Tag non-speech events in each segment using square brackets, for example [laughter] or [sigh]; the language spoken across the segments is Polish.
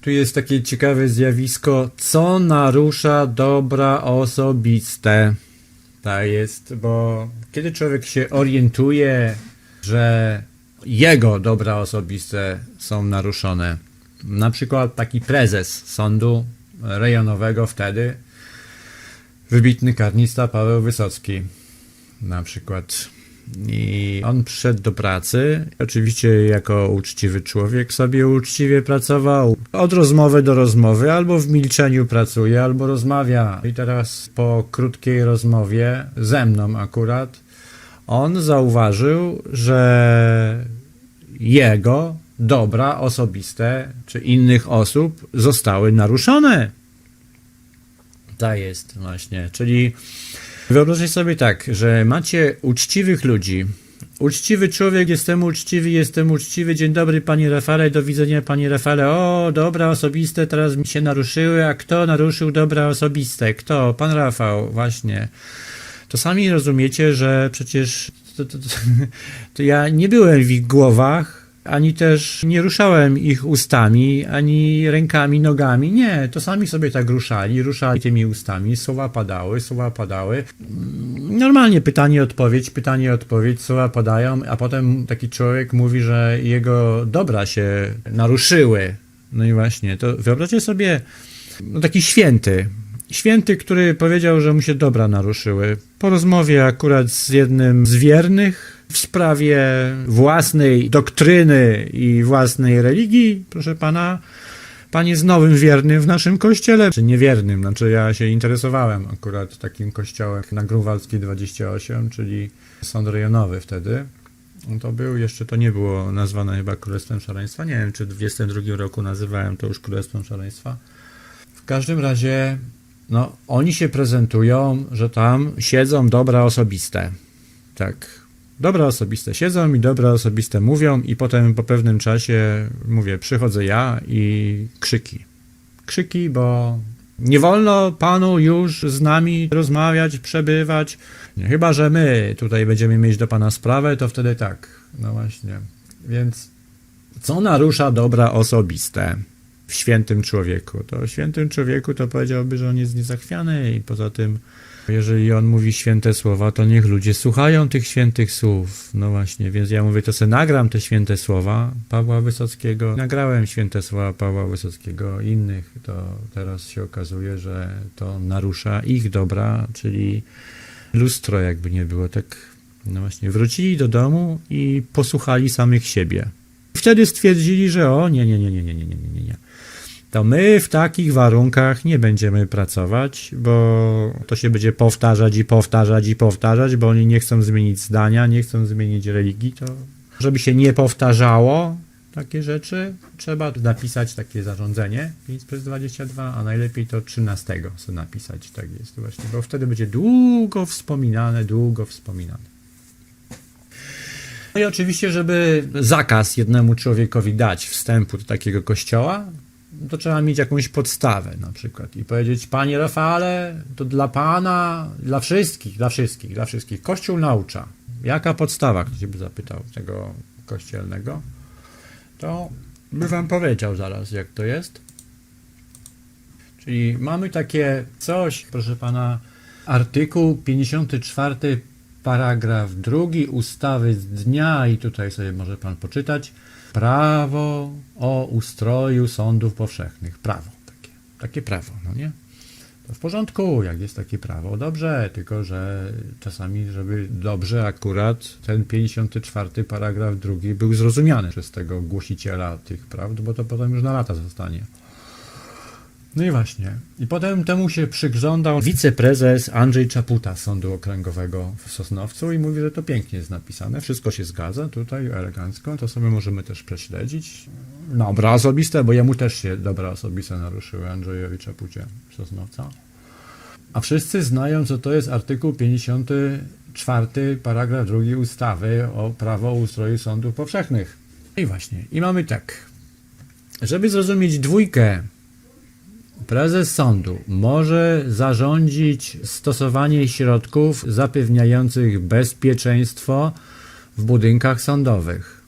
Tu jest takie ciekawe zjawisko, co narusza dobra osobiste. Tak jest, bo kiedy człowiek się orientuje, że jego dobra osobiste są naruszone, na przykład taki prezes sądu rejonowego wtedy, wybitny karnista Paweł Wysocki, na przykład. I on przyszedł do pracy, oczywiście jako uczciwy człowiek sobie uczciwie pracował. Od rozmowy do rozmowy, albo w milczeniu pracuje, albo rozmawia. I teraz po krótkiej rozmowie, ze mną akurat, on zauważył, że jego dobra osobiste, czy innych osób zostały naruszone. Tak jest właśnie, czyli Wyobraźcie sobie tak, że macie uczciwych ludzi. Uczciwy człowiek, jestem uczciwy, jestem uczciwy. Dzień dobry, panie Rafale, do widzenia, panie Rafale. O, dobra osobiste teraz mi się naruszyły. A kto naruszył dobra osobiste? Kto? Pan Rafał, właśnie. To sami rozumiecie, że przecież to, to, to, to ja nie byłem w ich głowach, ani też nie ruszałem ich ustami, ani rękami, nogami. Nie, to sami sobie tak ruszali, ruszali tymi ustami, słowa padały, słowa padały. Normalnie pytanie, odpowiedź, pytanie, odpowiedź, słowa padają, a potem taki człowiek mówi, że jego dobra się naruszyły. No i właśnie, to wyobraźcie sobie, no taki święty, Święty, który powiedział, że mu się dobra naruszyły. Po rozmowie akurat z jednym z wiernych w sprawie własnej doktryny i własnej religii, proszę pana, pan jest nowym wiernym w naszym kościele, czy niewiernym. Znaczy ja się interesowałem akurat takim kościołem na Grunwaldzkiej 28, czyli sąd rejonowy wtedy. To był, jeszcze to nie było nazwane chyba Królestwem Szaleństwa. Nie wiem, czy w 22 roku nazywałem to już Królestwem Szaleństwa. W każdym razie no, oni się prezentują, że tam siedzą dobra osobiste. Tak. Dobra osobiste siedzą i dobra osobiste mówią, i potem po pewnym czasie mówię, przychodzę ja i krzyki. Krzyki, bo nie wolno panu już z nami rozmawiać, przebywać. Chyba, że my tutaj będziemy mieć do pana sprawę, to wtedy tak. No właśnie. Więc co narusza dobra osobiste? W świętym człowieku. To świętym człowieku to powiedziałby, że on jest niezachwiany i poza tym, jeżeli on mówi święte słowa, to niech ludzie słuchają tych świętych słów. No właśnie, więc ja mówię, to se nagram te święte słowa Pawła Wysockiego. Nagrałem święte słowa Pawła Wysockiego, innych. To teraz się okazuje, że to narusza ich dobra, czyli lustro jakby nie było. Tak, no właśnie, wrócili do domu i posłuchali samych siebie. Wtedy stwierdzili, że o, nie, nie, nie, nie, nie, nie, nie, nie, nie to my w takich warunkach nie będziemy pracować, bo to się będzie powtarzać i powtarzać i powtarzać, bo oni nie chcą zmienić zdania, nie chcą zmienić religii, to żeby się nie powtarzało takie rzeczy, trzeba napisać takie zarządzenie 5 przez 22, a najlepiej to 13 sobie napisać, tak jest właśnie, bo wtedy będzie długo wspominane, długo wspominane. No i oczywiście, żeby zakaz jednemu człowiekowi dać wstępu do takiego kościoła, to trzeba mieć jakąś podstawę na przykład i powiedzieć, panie Rafale, to dla pana, dla wszystkich, dla wszystkich, dla wszystkich. Kościół naucza. Jaka podstawa, ktoś by zapytał tego kościelnego, to by wam powiedział zaraz, jak to jest. Czyli mamy takie coś, proszę pana, artykuł 54, paragraf drugi ustawy z dnia, i tutaj sobie może pan poczytać, prawo o ustroju sądów powszechnych. Prawo takie, takie prawo, no nie? To w porządku, jak jest takie prawo, dobrze, tylko że czasami, żeby dobrze akurat ten 54 paragraf drugi był zrozumiany przez tego głosiciela tych prawd, bo to potem już na lata zostanie. No i właśnie. I potem temu się przyglądał wiceprezes Andrzej Czaputa z Sądu Okręgowego w Sosnowcu i mówi, że to pięknie jest napisane, wszystko się zgadza tutaj elegancko, to sobie możemy też prześledzić. Dobra osobiste, bo jemu też się dobra osobiste naruszyły Andrzejowi Czapucie Sosnowca. A wszyscy znają, co to jest artykuł 54, paragraf 2 ustawy o prawo ustroju sądów powszechnych. I właśnie, i mamy tak. Żeby zrozumieć dwójkę Prezes sądu może zarządzić stosowanie środków zapewniających bezpieczeństwo w budynkach sądowych.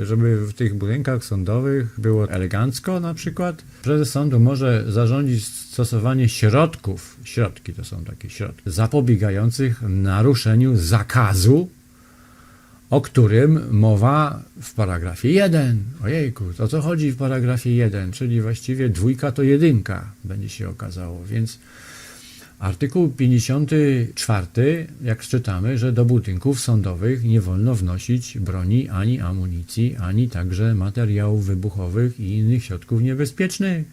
żeby w tych budynkach sądowych było elegancko na przykład. Prezes sądu może zarządzić stosowanie środków, środki to są takie środki, zapobiegających naruszeniu zakazu, o którym mowa w paragrafie 1. Ojejku, to co chodzi w paragrafie 1? Czyli właściwie dwójka to jedynka będzie się okazało, więc Artykuł 54, jak czytamy, że do budynków sądowych nie wolno wnosić broni ani amunicji, ani także materiałów wybuchowych i innych środków niebezpiecznych.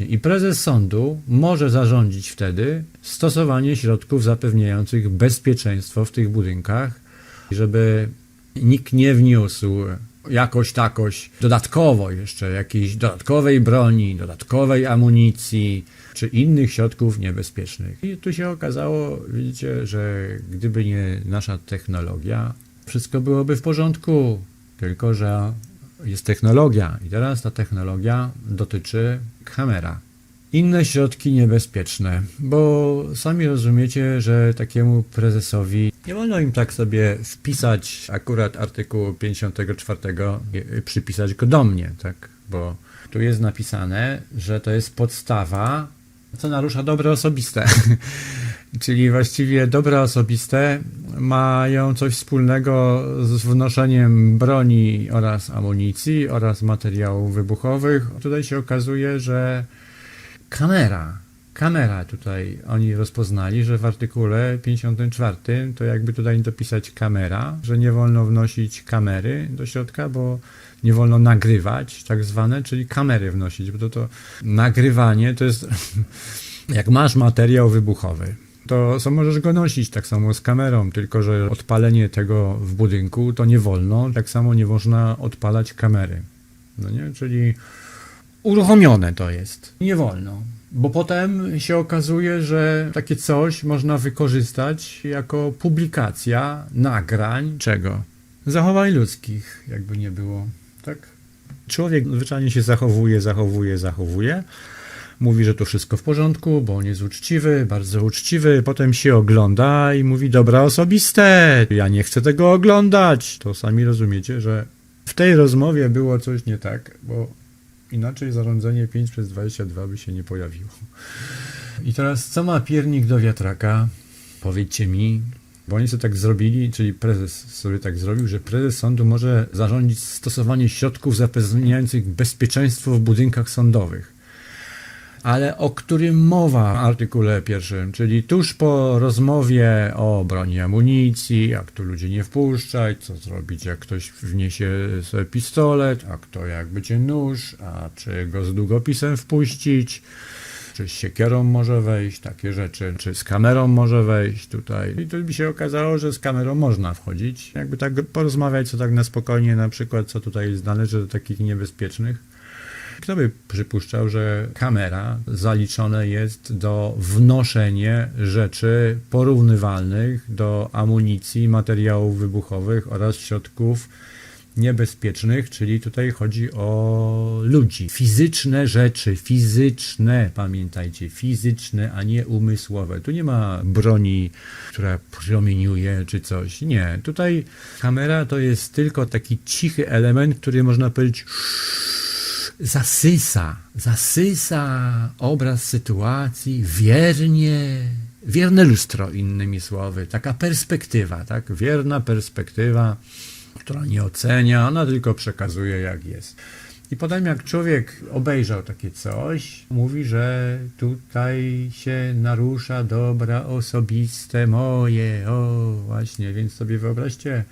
I prezes sądu może zarządzić wtedy stosowanie środków zapewniających bezpieczeństwo w tych budynkach, żeby nikt nie wniósł jakoś takoś dodatkowo jeszcze jakiejś dodatkowej broni, dodatkowej amunicji czy innych środków niebezpiecznych. I tu się okazało, widzicie, że gdyby nie nasza technologia, wszystko byłoby w porządku, tylko że jest technologia i teraz ta technologia dotyczy kamera. Inne środki niebezpieczne, bo sami rozumiecie, że takiemu prezesowi nie wolno im tak sobie wpisać akurat artykułu 54, i przypisać go do mnie, tak? Bo tu jest napisane, że to jest podstawa, co narusza dobre osobiste. [laughs] Czyli właściwie dobra osobiste mają coś wspólnego z wnoszeniem broni oraz amunicji oraz materiałów wybuchowych. Tutaj się okazuje, że kamera, kamera tutaj oni rozpoznali, że w artykule 54 to jakby tutaj dopisać kamera, że nie wolno wnosić kamery do środka, bo nie wolno nagrywać, tak zwane, czyli kamery wnosić, bo to, to nagrywanie to jest [laughs] jak masz materiał wybuchowy, to co możesz go nosić tak samo z kamerą, tylko że odpalenie tego w budynku to nie wolno, tak samo nie można odpalać kamery. No nie, czyli uruchomione to jest. Nie wolno. Bo potem się okazuje, że takie coś można wykorzystać jako publikacja nagrań czego? Zachowań ludzkich, jakby nie było. Tak? Człowiek zwyczajnie się zachowuje, zachowuje, zachowuje. Mówi, że to wszystko w porządku, bo on jest uczciwy, bardzo uczciwy. Potem się ogląda i mówi, dobra osobiste, ja nie chcę tego oglądać. To sami rozumiecie, że w tej rozmowie było coś nie tak, bo inaczej zarządzanie 5 przez 22 by się nie pojawiło. I teraz, co ma piernik do wiatraka? Powiedzcie mi, bo oni sobie tak zrobili, czyli prezes sobie tak zrobił, że prezes sądu może zarządzić stosowanie środków zapewniających bezpieczeństwo w budynkach sądowych. Ale o którym mowa w artykule pierwszym, czyli tuż po rozmowie o broni amunicji, jak tu ludzi nie wpuszczać, co zrobić, jak ktoś wniesie sobie pistolet, a kto jak będzie nóż, a czy go z długopisem wpuścić, czy z siekierą może wejść, takie rzeczy, czy z kamerą może wejść tutaj. I tu by się okazało, że z kamerą można wchodzić. Jakby tak porozmawiać, co tak na spokojnie, na przykład, co tutaj należy do takich niebezpiecznych. Kto by przypuszczał, że kamera zaliczone jest do wnoszenie rzeczy porównywalnych do amunicji, materiałów wybuchowych oraz środków niebezpiecznych, czyli tutaj chodzi o ludzi. Fizyczne rzeczy, fizyczne, pamiętajcie, fizyczne, a nie umysłowe. Tu nie ma broni, która promieniuje czy coś. Nie. Tutaj kamera to jest tylko taki cichy element, który można powiedzieć zasysa, zasysa obraz sytuacji wiernie, wierne lustro, innymi słowy, taka perspektywa, tak, wierna perspektywa, która nie ocenia, ona tylko przekazuje jak jest. I potem jak człowiek obejrzał takie coś, mówi, że tutaj się narusza dobra osobiste moje, o właśnie, więc sobie wyobraźcie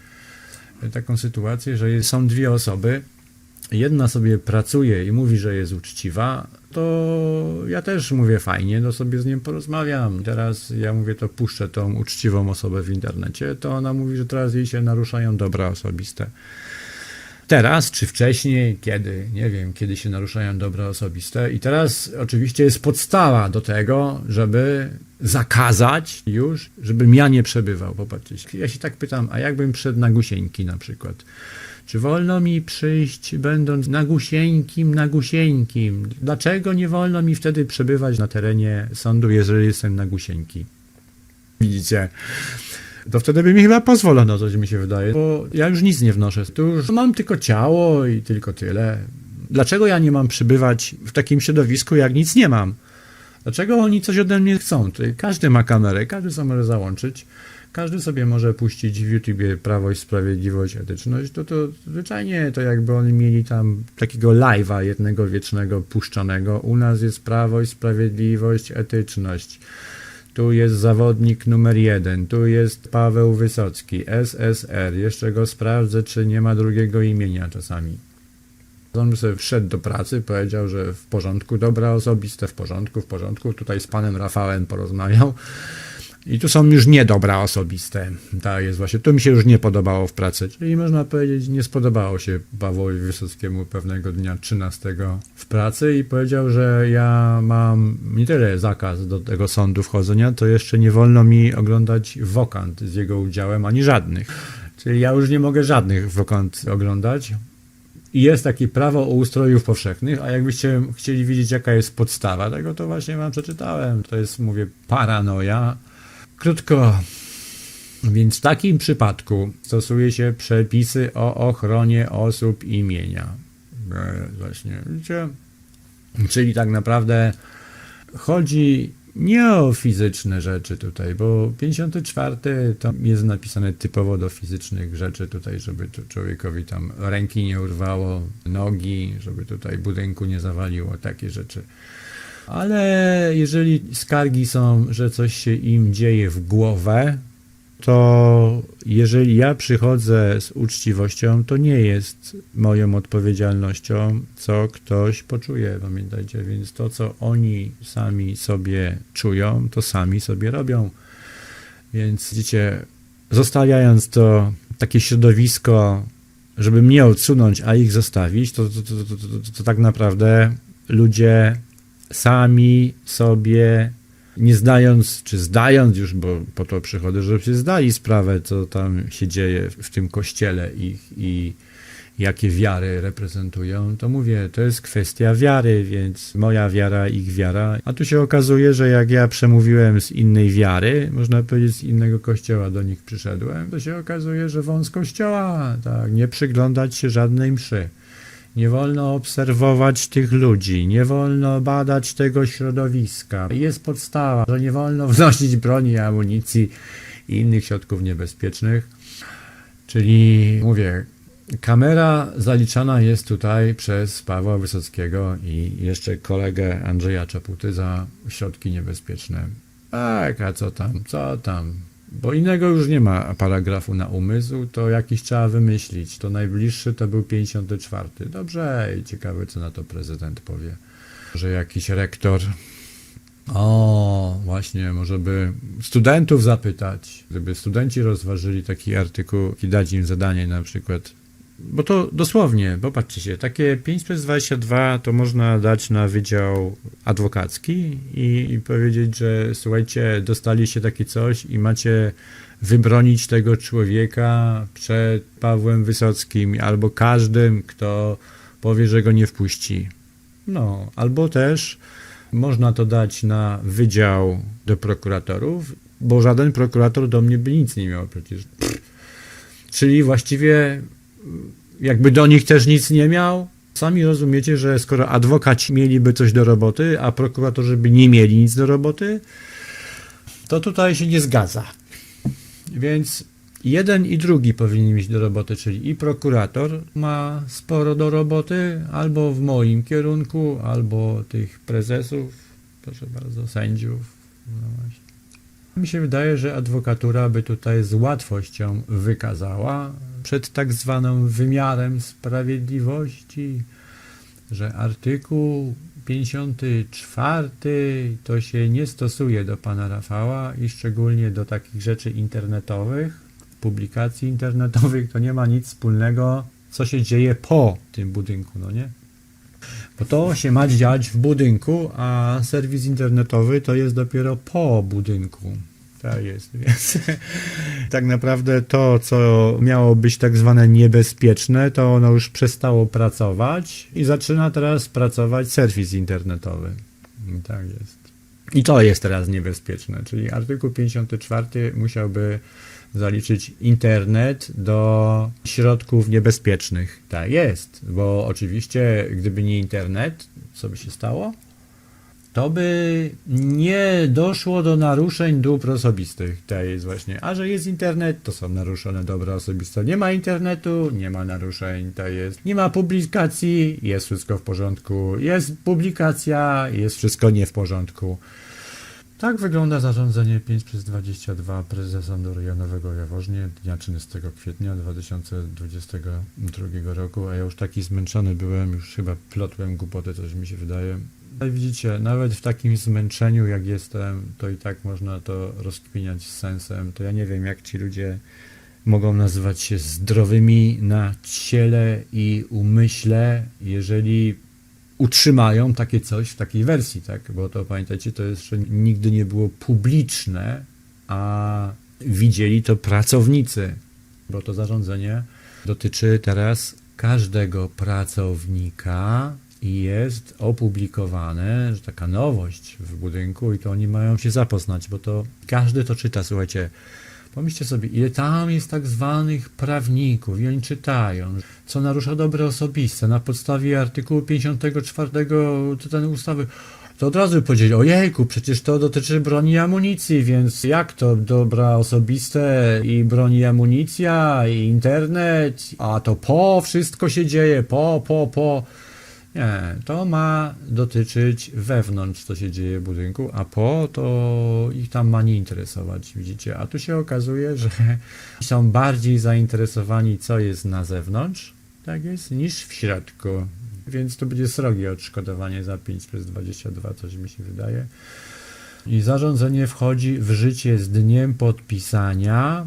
taką sytuację, że są dwie osoby, jedna sobie pracuje i mówi, że jest uczciwa, to ja też mówię fajnie, to sobie z nim porozmawiam. Teraz ja mówię, to puszczę tą uczciwą osobę w internecie, to ona mówi, że teraz jej się naruszają dobra osobiste. Teraz czy wcześniej, kiedy, nie wiem, kiedy się naruszają dobra osobiste. I teraz oczywiście jest podstawa do tego, żeby zakazać już, żebym ja nie przebywał. Popatrzcie, ja się tak pytam, a jakbym przed na gusieńki na przykład? Czy wolno mi przyjść, będąc nagusieńkim, nagusieńkim? Dlaczego nie wolno mi wtedy przebywać na terenie sądu, jeżeli jestem nagusieńki? Widzicie? To wtedy by mi chyba pozwolono, coś mi się wydaje, bo ja już nic nie wnoszę. Tu już mam tylko ciało i tylko tyle. Dlaczego ja nie mam przybywać w takim środowisku, jak nic nie mam? Dlaczego oni coś ode mnie chcą? Każdy ma kamerę, każdy sobie może załączyć, każdy sobie może puścić w YouTubie Prawo i Sprawiedliwość, Etyczność, to to zwyczajnie to jakby oni mieli tam takiego live'a jednego wiecznego puszczonego. U nas jest Prawo i Sprawiedliwość, Etyczność. Tu jest zawodnik numer jeden, tu jest Paweł Wysocki, SSR. Jeszcze go sprawdzę, czy nie ma drugiego imienia czasami. On sobie wszedł do pracy, powiedział, że w porządku, dobra osobiste, w porządku, w porządku. Tutaj z panem Rafałem porozmawiał. I tu są już niedobra osobiste. Tak jest właśnie. To mi się już nie podobało w pracy. Czyli można powiedzieć, nie spodobało się Pawłowi Wysockiemu pewnego dnia 13 w pracy i powiedział, że ja mam nie tyle zakaz do tego sądu wchodzenia, to jeszcze nie wolno mi oglądać wokant z jego udziałem, ani żadnych. Czyli ja już nie mogę żadnych wokant oglądać. I jest takie prawo o ustrojów powszechnych, a jakbyście chcieli wiedzieć, jaka jest podstawa tego, to właśnie wam przeczytałem. To jest, mówię, paranoja. Krótko. Więc w takim przypadku stosuje się przepisy o ochronie osób imienia. E, Właśnie? Czyli tak naprawdę chodzi nie o fizyczne rzeczy tutaj, bo 54 to jest napisane typowo do fizycznych rzeczy tutaj, żeby człowiekowi tam ręki nie urwało, nogi, żeby tutaj budynku nie zawaliło, takie rzeczy. Ale jeżeli skargi są, że coś się im dzieje w głowę, to jeżeli ja przychodzę z uczciwością, to nie jest moją odpowiedzialnością, co ktoś poczuje, pamiętajcie, więc to, co oni sami sobie czują, to sami sobie robią. Więc widzicie, zostawiając to takie środowisko, żeby mnie odsunąć, a ich zostawić, to, to, to, to, tak naprawdę ludzie sami sobie nie zdając, czy zdając już, bo po to przychodzę, żeby się zdali sprawę, co tam się dzieje w tym kościele ich i jakie wiary reprezentują, to mówię, to jest kwestia wiary, więc moja wiara, ich wiara. A tu się okazuje, że jak ja przemówiłem z innej wiary, można powiedzieć z innego kościoła do nich przyszedłem, to się okazuje, że wąs kościoła, tak, nie przyglądać się żadnej mszy. Nie wolno obserwować tych ludzi, nie wolno badać tego środowiska. Jest podstawa, że nie wolno [laughs] wnosić broni, amunicji i innych środków niebezpiecznych. Czyli mówię, kamera zaliczana jest tutaj przez Pawła Wysockiego i jeszcze kolegę Andrzeja Czaputy za środki niebezpieczne. Tak, a co tam, co tam? Bo innego już nie ma paragrafu na umysł, to jakiś trzeba wymyślić. To najbliższy to był 54. Dobrze, i ciekawe, co na to prezydent powie. Że jakiś rektor. O, właśnie, może by studentów zapytać, gdyby studenci rozważyli taki artykuł i dać im zadanie na przykład. Bo to dosłownie, popatrzcie się, takie 5 przez 22 to można dać na wydział adwokacki i, i powiedzieć, że słuchajcie, dostaliście takie coś i macie wybronić tego człowieka przed Pawłem Wysockim albo każdym, kto powie, że go nie wpuści. No, albo też można to dać na wydział do prokuratorów, bo żaden prokurator do mnie by nic nie miał przecież. Pff. Czyli właściwie jakby do nich też nic nie miał. Sami rozumiecie, że skoro adwokaci mieliby coś do roboty, a prokuratorzy by nie mieli nic do roboty, to tutaj się nie zgadza. Więc jeden i drugi powinni mieć do roboty, czyli i prokurator ma sporo do roboty, albo w moim kierunku, albo tych prezesów, proszę bardzo, sędziów. No właśnie. Mi się wydaje, że adwokatura by tutaj z łatwością wykazała przed tak zwanym wymiarem sprawiedliwości, że artykuł 54 to się nie stosuje do pana Rafała i szczególnie do takich rzeczy internetowych, publikacji internetowych, to nie ma nic wspólnego, co się dzieje po tym budynku, no nie? Bo to się ma dziać w budynku, a serwis internetowy to jest dopiero po budynku. Tak jest, więc [laughs] tak naprawdę to, co miało być tak zwane niebezpieczne, to ono już przestało pracować i zaczyna teraz pracować serwis internetowy. Tak jest. I to jest teraz niebezpieczne, czyli artykuł 54 musiałby zaliczyć internet do środków niebezpiecznych. Tak jest, bo oczywiście gdyby nie internet, co by się stało? To by nie doszło do naruszeń dóbr osobistych. To jest właśnie. A że jest internet, to są naruszone dobra osobiste. Nie ma internetu, nie ma naruszeń. To jest. Nie ma publikacji, jest wszystko w porządku. Jest publikacja, jest wszystko nie w porządku. Tak wygląda zarządzenie 5 przez 22 prezesa Sądu Rejonowego Jaworznie dnia 13 kwietnia 2022 roku, a ja już taki zmęczony byłem, już chyba plotłem głupoty, coś mi się wydaje. Widzicie, nawet w takim zmęczeniu jak jestem, to i tak można to rozkminiać z sensem. To ja nie wiem, jak ci ludzie mogą nazywać się zdrowymi na ciele i umyśle, jeżeli utrzymają takie coś w takiej wersji, tak? Bo to pamiętajcie, to jeszcze nigdy nie było publiczne, a widzieli to pracownicy, bo to zarządzenie dotyczy teraz każdego pracownika i jest opublikowane, że taka nowość w budynku i to oni mają się zapoznać, bo to każdy to czyta, słuchajcie. Pomyślcie sobie, ile tam jest tak zwanych prawników i oni czytają, co narusza dobre osobiste na podstawie artykułu 54 tej ustawy. To od razu powiedzieli, ojejku, przecież to dotyczy broni i amunicji, więc jak to dobra osobiste i broni i amunicja i internet, a to po wszystko się dzieje, po, po, po. Nie, to ma dotyczyć wewnątrz, co się dzieje w budynku, a po to ich tam ma nie interesować, widzicie. A tu się okazuje, że [laughs] są bardziej zainteresowani, co jest na zewnątrz, tak jest, niż w środku. Więc to będzie srogie odszkodowanie za 5 przez 22, coś mi się wydaje. I zarządzenie wchodzi w życie z dniem podpisania,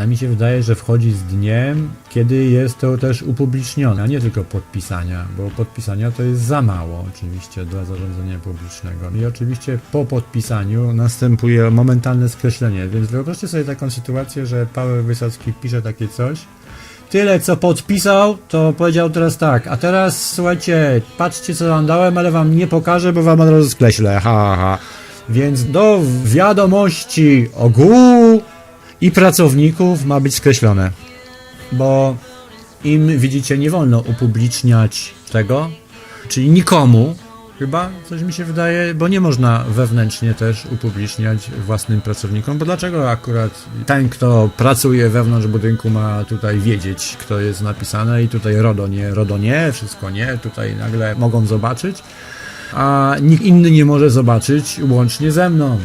a mi się wydaje, że wchodzi z dniem, kiedy jest to też upublicznione, a nie tylko podpisania, bo podpisania to jest za mało oczywiście dla zarządzania publicznego. I oczywiście po podpisaniu następuje momentalne skreślenie, więc wyobraźcie sobie taką sytuację, że Paweł Wysocki pisze takie coś, tyle co podpisał, to powiedział teraz tak, a teraz słuchajcie, patrzcie co wam dałem, ale wam nie pokażę, bo wam od razu skreślę, ha, ha. Więc do wiadomości ogółu i pracowników ma być skreślone. Bo im, widzicie, nie wolno upubliczniać tego, czyli nikomu, chyba, coś mi się wydaje, bo nie można wewnętrznie też upubliczniać własnym pracownikom, bo dlaczego akurat ten, kto pracuje wewnątrz budynku ma tutaj wiedzieć, kto jest napisane i tutaj RODO nie, RODO nie, wszystko nie, tutaj nagle mogą zobaczyć, a nikt inny nie może zobaczyć łącznie ze mną.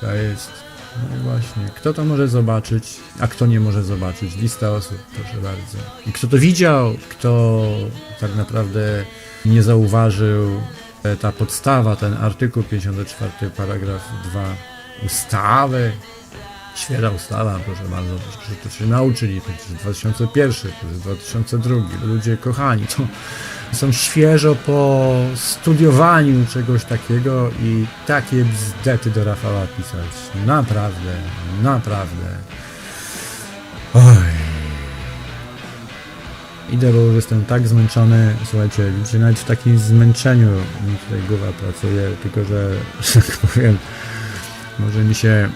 To jest no właśnie, kto to może zobaczyć, a kto nie może zobaczyć? Lista osób, proszę bardzo. I kto to widział, kto tak naprawdę nie zauważył, ta podstawa, ten artykuł 54, paragraf 2 ustawy, świeża ustawa, proszę bardzo, proszę to się nauczyli, jest 2001, to jest 2002, ludzie kochani, to są świeżo po studiowaniu czegoś takiego i takie bzdety do Rafała pisać. Naprawdę, naprawdę. Oj. Idę, bo już jestem tak zmęczony. Słuchajcie, widzicie, nawet w takim zmęczeniu mi tutaj głowa pracuje, tylko że, [laughs] że tak powiem, może mi się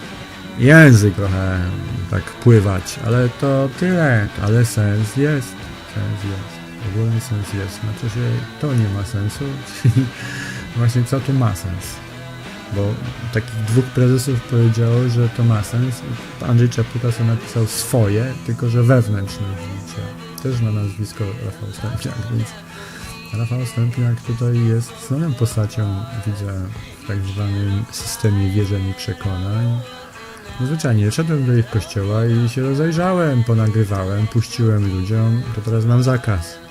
język trochę tak pływać, ale to tyle, ale sens jest, sens jest. Ogólny sens jest, znaczy się to nie ma sensu, czyli [laughs] właśnie co tu ma sens. Bo takich dwóch prezesów powiedziało, że to ma sens. Andrzej Czaputa sobie napisał swoje, tylko że wewnętrzne widzicie. Też na nazwisko Rafał Stępiak, [laughs] więc Rafał Stępiak tutaj jest znaną postacią, widzę, w tak zwanym systemie wierzeń i przekonań. No zwyczajnie, wszedłem do ich kościoła i się rozejrzałem, ponagrywałem, puściłem ludziom, to teraz mam zakaz.